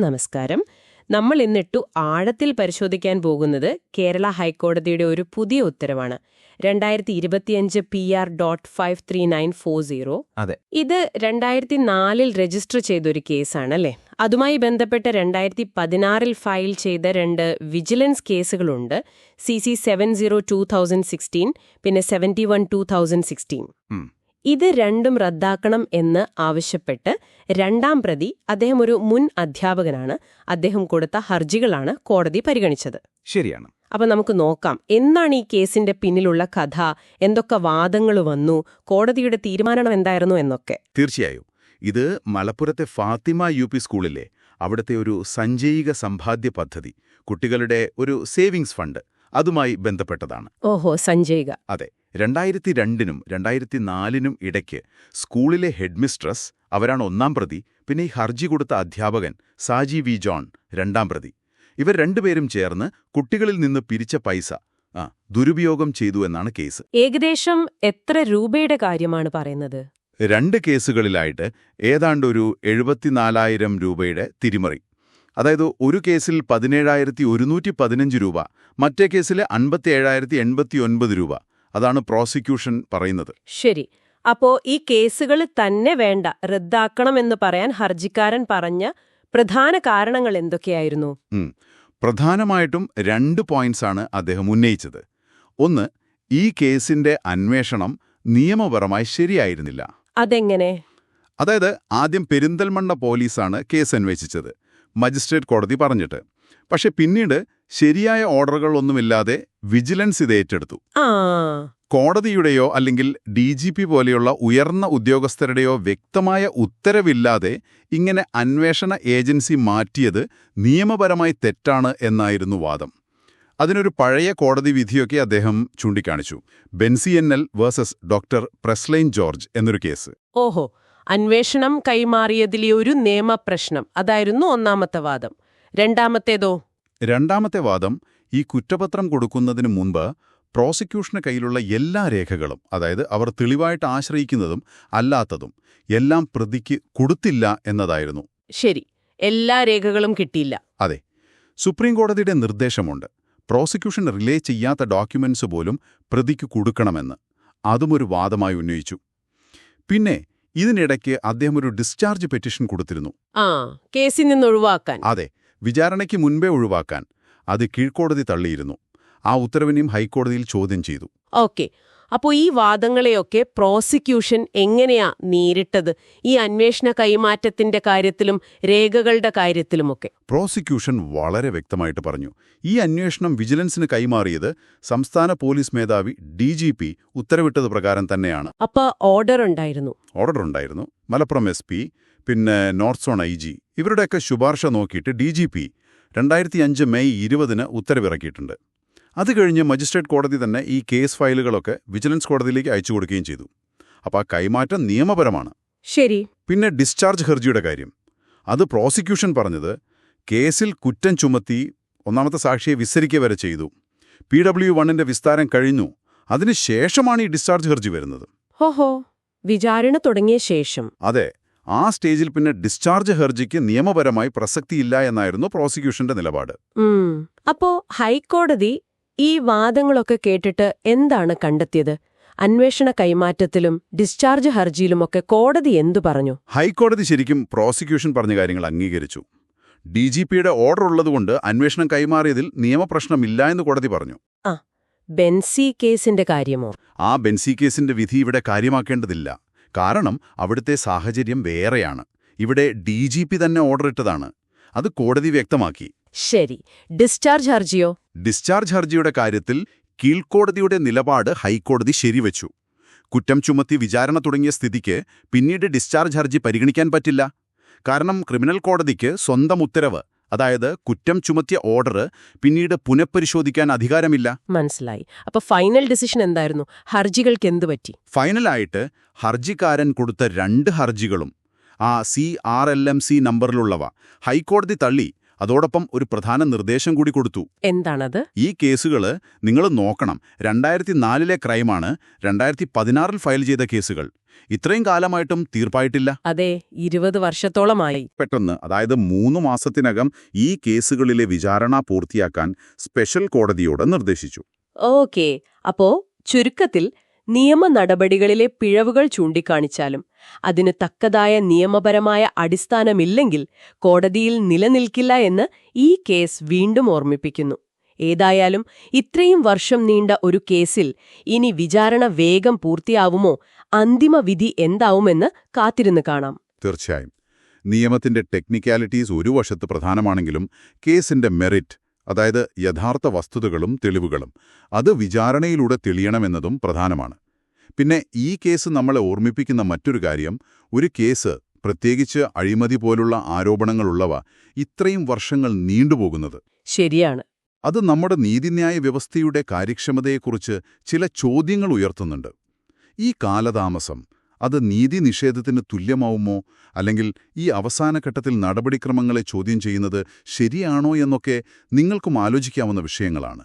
നമസ്കാരം. നമ്മൾ ഇന്നിട്ടു ആഴത്തിൽ പരിശോധിക്കാൻ പോകുന്നത് കേരള ഹൈക്കോടതിയുടെ ഒരു പുതിയ ഉത്തരവാണ്. രണ്ടായിരത്തി ഇരുപത്തിയഞ്ച് P R dot five three nine four zero. അതെ. ഇത് രണ്ടായിരത്തി നാലിൽ രജിസ്റ്റർ ചെയ്തൊരു കേസാണ് അല്ലേ? അതുമായി ബന്ധപ്പെട്ട് രണ്ടായിരത്തി പതിനാറിൽ ഫയൽ ചെയ്ത രണ്ട് വിജിലൻസ് കേസുകളുണ്ട്. C C seven zero two thousand sixteen പിന്നെ seventy one two thousand sixteen. ഇത് രണ്ടും റദ്ദാക്കണം എന്ന് ആവശ്യപ്പെട്ട് രണ്ടാം പ്രതി അദ്ദേഹം ഒരു മുൻ അധ്യാപകനാണ്. അദ്ദേഹം കൊടുത്ത ഹർജികളാണ് കോടതി പരിഗണിച്ചത്. ശരിയാണ്. അപ്പൊ നമുക്ക് നോക്കാം. എന്താണ് ഈ കേസിന്റെ പിന്നിലുള്ള കഥ? എന്തൊക്കെ വാദങ്ങൾ വന്നു? കോടതിയുടെ തീരുമാനം എന്തായിരുന്നു എന്നൊക്കെ. തീർച്ചയായും. ഇത് മലപ്പുറത്തെ ഫാത്തിമ യു പി സ്കൂളിലെ അവിടുത്തെ ഒരു സഞ്ചയിക സമ്പാദ്യ പദ്ധതി കുട്ടികളുടെ ഒരു സേവിങ്സ് ഫണ്ട് അതുമായി ബന്ധപ്പെട്ടതാണ്. ഓഹോ സഞ്ജയിക അതെ. രണ്ടായിരത്തി രണ്ടിനും രണ്ടായിരത്തി നാലിനും ഇടയ്ക്ക് സ്കൂളിലെ ഹെഡ്മിസ്ട്രസ് അവരാണ് ഒന്നാം പ്രതി പിന്നെ ഈ ഹർജി കൊടുത്ത അധ്യാപകൻ സാജി വി ജോൺ രണ്ടാം പ്രതി. ഇവർ രണ്ടുപേരും ചേർന്ന് കുട്ടികളിൽ നിന്ന് പിരിച്ച പൈസ ആ ദുരുപയോഗം ചെയ്തു എന്നാണ് കേസ്. ഏകദേശം എത്ര രൂപയുടെ കാര്യമാണ് പറയുന്നത്? രണ്ട് കേസുകളിലായിട്ട് ഏതാണ്ടൊരു എഴുപത്തിനാലായിരം രൂപയുടെ തിരിമറി. അതായത് ഒരു കേസിൽ പതിനേഴായിരത്തി ഒരുന്നൂറ്റി പതിനഞ്ച് രൂപ മറ്റേ കേസിൽ അൻപത്തിയേഴായിരത്തി എൺപത്തി ഒൻപത് രൂപ. അതാണ് പ്രോസിക്യൂഷൻ പറയുന്നത്. ശരി. അപ്പോ ഈ കേസുകൾ തന്നെ വേണ്ട റദ്ദാക്കണമെന്ന് പറയാൻ ഹർജിക്കാരൻ പറഞ്ഞ പ്രധാന കാരണങ്ങൾ എന്തൊക്കെയായിരുന്നു? പ്രധാനമായിട്ടും രണ്ട് പോയിന്റ്സാണ് അദ്ദേഹം ഉന്നയിച്ചത്. ഒന്ന് ഈ കേസിന്റെ അന്വേഷണം നിയമപരമായി ശരിയായിരുന്നില്ല. അതെങ്ങനെ? അതായത് ആദ്യം പെരിന്തൽമണ്ണ പോലീസാണ് കേസ് അന്വേഷിച്ചത് മജിസ്ട്രേറ്റ് കോടതി പറഞ്ഞിട്ട്. പക്ഷെ പിന്നീട് ശരിയായ ഓർഡറുകളൊന്നുമില്ലാതെ വിജിലൻസ് ഇത് ഏറ്റെടുത്തു. കോടതിയുടെയോ അല്ലെങ്കിൽ ഡി ജി പി പോലെയുള്ള ഉയർന്ന ഉദ്യോഗസ്ഥരുടെയോ വ്യക്തമായ ഉത്തരവില്ലാതെ ഇങ്ങനെ അന്വേഷണ ഏജൻസി മാറ്റിയത് നിയമപരമായി തെറ്റാണ് എന്നായിരുന്നു വാദം. അതിനൊരു പഴയ കോടതി വിധിയൊക്കെ അദ്ദേഹം ചൂണ്ടിക്കാണിച്ചു. Benzy N L versus doctor Presline George എന്നൊരു കേസ്. ഓഹോ അന്വേഷണം കൈമാറിയതിലെ ഒരു നിയമപ്രശ്നം. അതായിരുന്നു ഒന്നാമത്തെ വാദം. രണ്ടാമത്തേതോ? രണ്ടാമത്തെ വാദം ഈ കുറ്റപത്രം കൊടുക്കുന്നതിന് മുൻപ് പ്രോസിക്യൂഷന് കയ്യിലുള്ള എല്ലാ രേഖകളും അതായത് അവർ തെളിവായിട്ട് ആശ്രയിക്കുന്നതും അല്ലാത്തതും എല്ലാം പ്രതിക്ക് കൊടുത്തില്ല എന്നതായിരുന്നു. ശരി. എല്ലാ രേഖകളും കിട്ടിയില്ല. അതെ. സുപ്രീം കോടതിയുടെ നിർദ്ദേശമുണ്ട്. പ്രോസിക്യൂഷൻ റിലേ ചെയ്യാത്ത ഡോക്യുമെന്റ്സ് പോലും പ്രതിക്ക് കൊടുക്കണമെന്ന്. അതും ഒരു വാദമായി ഉന്നയിച്ചു. പിന്നെ ഇതിനിടയ്ക്ക് അദ്ദേഹം ഒരു ഡിസ്ചാർജ് പെറ്റീഷൻ കൊടുത്തിരുന്നു. ആ കേസിൽ നിന്ന് ഒഴിവാക്കാൻ. അതെ. വിചാരണയ്ക്ക് മുൻപേ ഒഴിവാക്കാൻ അത് കീഴ്ക്കോടതി തള്ളിയിരുന്നു. ആ ഉത്തരവിനെയും ഹൈക്കോടതിയിൽ ചോദ്യം ചെയ്തു. ഓക്കെ. അപ്പോൾ ഈ വാദങ്ങളെയൊക്കെ പ്രോസിക്യൂഷൻ എങ്ങനെയാ നേരിട്ടത്? ഈ അന്വേഷണ കൈമാറ്റത്തിന്റെ കാര്യത്തിലും രേഖകളുടെ കാര്യത്തിലുമൊക്കെ? പ്രോസിക്യൂഷൻ വളരെ വ്യക്തമായിട്ട് പറഞ്ഞു. ഈ അന്വേഷണം വിജിലൻസിന് കൈമാറിയത് സംസ്ഥാന പോലീസ് മേധാവി ഡി ജി പി ഉത്തരവിട്ടത് പ്രകാരം തന്നെയാണ്. അപ്പൊ ഓർഡർ ഉണ്ടായിരുന്നു. ഓർഡർ ഉണ്ടായിരുന്നു. മലപ്പുറം എസ് പിന്നെ നോർത്ത് സോൺ ഐ ജി. ഇവരുടെയൊക്കെ ശുപാർശ നോക്കിയിട്ട് ഡി ജി പി രണ്ടായിരത്തി അഞ്ച് മെയ് ഇരുപതിന് ഉത്തരവിറക്കിയിട്ടുണ്ട്. അത് കഴിഞ്ഞ് മജിസ്ട്രേറ്റ് കോടതി തന്നെ ഈ കേസ് ഫയലുകളൊക്കെ വിജിലൻസ് കോടതിയിലേക്ക് അയച്ചു കൊടുക്കുകയും ചെയ്തു. അപ്പോൾ ആ കൈമാറ്റം നിയമപരമാണ്. ശരി. പിന്നെ ഡിസ്ചാർജ് ഹർജിയുടെ കാര്യം. അത് പ്രോസിക്യൂഷൻ പറഞ്ഞത് കേസിൽ കുറ്റം ചുമത്തി ഒന്നാമത്തെ സാക്ഷിയെ വിസ്തരിക്കുക വരെ ചെയ്തു. പി ഡബ്ല്യു വണ്ണിന്റെ വിസ്താരം കഴിഞ്ഞു. അതിനുശേഷമാണ് ഈ ഡിസ്ചാർജ് ഹർജി വരുന്നത്. ഹോഹോ വിചാരണ തുടങ്ങിയ ശേഷം. അതെ. ആ സ്റ്റേജിൽ പിന്നെ ഡിസ്ചാർജ് ഹർജിക്ക് നിയമപരമായി പ്രസക്തിയില്ല എന്നായിരുന്നു പ്രോസിക്യൂഷന്റെ നിലപാട്. അപ്പോ ഹൈക്കോടതി ഈ വാദങ്ങളൊക്കെ കേട്ടിട്ട് എന്താണ് കണ്ടെത്തിയത്? അന്വേഷണ കൈമാറ്റത്തിലും ഡിസ്ചാർജ് ഹർജിയിലുമൊക്കെ കോടതി എന്തു പറഞ്ഞു? ഹൈക്കോടതി ശരിക്കും പ്രോസിക്യൂഷൻ പറഞ്ഞ കാര്യങ്ങൾ അംഗീകരിച്ചു. ഡി ജി പിയുടെ ഓർഡർ ഉള്ളതുകൊണ്ട് അന്വേഷണം കൈമാറിയതിൽ നിയമപ്രശ്നമില്ല എന്ന് കോടതി പറഞ്ഞു. ആ ബെൻസി കേസിന്റെ കാര്യമോ? ആ ബെൻസി കേസിന്റെ വിധി ഇവിടെ കാര്യമാക്കേണ്ടതില്ല. കാരണം അവിടുത്തെ സാഹചര്യം വേറെയാണ്. ഇവിടെ ഡി ജി പി തന്നെ ഓർഡർ ഇട്ടതാണ് അത് കോടതി വ്യക്തമാക്കി. ശരി. ഡിസ്ചാർജ് ഹർജിയോ? ഡിസ്ചാർജ് ഹർജിയുടെ കാര്യത്തിൽ കീഴ്ക്കോടതിയുടെ നിലപാട് ഹൈക്കോടതി ശരിവച്ചു. കുറ്റം ചുമത്തി വിചാരണ തുടങ്ങിയ സ്ഥിതിക്ക് പിന്നീട് ഡിസ്ചാർജ് ഹർജി പരിഗണിക്കാൻ പറ്റില്ല. കാരണം ക്രിമിനൽ കോടതിക്ക് സ്വന്തം ഉത്തരവ് അതായത് കുറ്റം ചുമത്തിയ ഓർഡർ പിന്നീട് പുനഃപരിശോധിക്കാൻ അധികാരമില്ല. മനസ്സിലായി. അപ്പൊ ഫൈനൽ ഡിസിഷൻ എന്തായിരുന്നു? ഹർജികൾക്ക് എന്ത് പറ്റി ഫൈനലായിട്ട് ഹർജിക്കാരൻ കൊടുത്ത രണ്ട് ഹർജികളും ആ C R L M C നമ്പറിലുള്ളവ ഹൈക്കോടതി തള്ളി അതോടൊപ്പം ഒരു പ്രധാന നിർദ്ദേശം കൂടി കൊടുത്തു. എന്താണത്? ഈ കേസുകൾ നിങ്ങൾ നോക്കണം. രണ്ടായിരത്തി നാലിലെ ക്രൈമാണ് രണ്ടായിരത്തി പതിനാറിൽ ഫയൽ ചെയ്ത കേസുകൾ. ഇത്രയും കാലമായിട്ടും തീർപ്പായിട്ടില്ല. അതെ ഇരുപത് വർഷത്തോളമായി. പെട്ടെന്ന് അതായത് മൂന്ന് മാസത്തിനകം ഈ കേസുകളിലെ വിചാരണ പൂർത്തിയാക്കാൻ സ്പെഷ്യൽ കോടതിയോട് നിർദ്ദേശിച്ചു. ഓക്കെ അപ്പോ ചുരുക്കത്തിൽ നിയമ നടപടികളിലെ പിഴവുകൾ ചൂണ്ടിക്കാണിച്ചാലും അതിന് തക്കതായ നിയമപരമായ അടിസ്ഥാനമില്ലെങ്കിൽ കോടതിയിൽ നിലനിൽക്കില്ല എന്ന് ഈ കേസ് വീണ്ടും ഓർമ്മിപ്പിക്കുന്നു. ഏതായാലും ഇത്രയും വർഷം നീണ്ട ഒരു കേസിൽ ഇനി വിചാരണ വേഗം പൂർത്തിയാവുമോ അന്തിമ വിധി എന്താവുമെന്ന് കാത്തിരുന്ന് കാണാം. തീർച്ചയായും. നിയമത്തിന്റെ ടെക്നിക്കാലിറ്റീസ് ഒരു വശത്ത് പ്രധാനമാണെങ്കിലും കേസിന്റെ മെറിറ്റ് അതായത് യഥാർത്ഥ വസ്തുതകളും തെളിവുകളും. അത് വിചാരണയിലൂടെ തെളിയണമെന്നതും പ്രധാനമാണ്. പിന്നെ ഈ കേസ് നമ്മളെ ഓർമ്മിപ്പിക്കുന്ന മറ്റൊരു കാര്യം ഒരു കേസ് പ്രത്യേകിച്ച് അഴിമതി പോലുള്ള ആരോപണങ്ങളുള്ളവ ഇത്രയും വർഷങ്ങൾ നീണ്ടുപോകുന്നത്. ശരിയാണ്. അത് നമ്മുടെ നീതിന്യായ വ്യവസ്ഥയുടെ കാര്യക്ഷമതയെക്കുറിച്ച് ചില ചോദ്യങ്ങൾ ഉയർത്തുന്നുണ്ട്. ഈ കാലതാമസം അത് നീതി നിഷേധത്തിന് തുല്യമാവുമോ? അല്ലെങ്കിൽ ഈ അവസാന ഘട്ടത്തിൽ നടപടിക്രമങ്ങളെ ചോദ്യം ചെയ്യുന്നത് ശരിയാണോ എന്നൊക്കെ നിങ്ങൾക്കും ആലോചിക്കാവുന്ന വിഷയങ്ങളാണ്.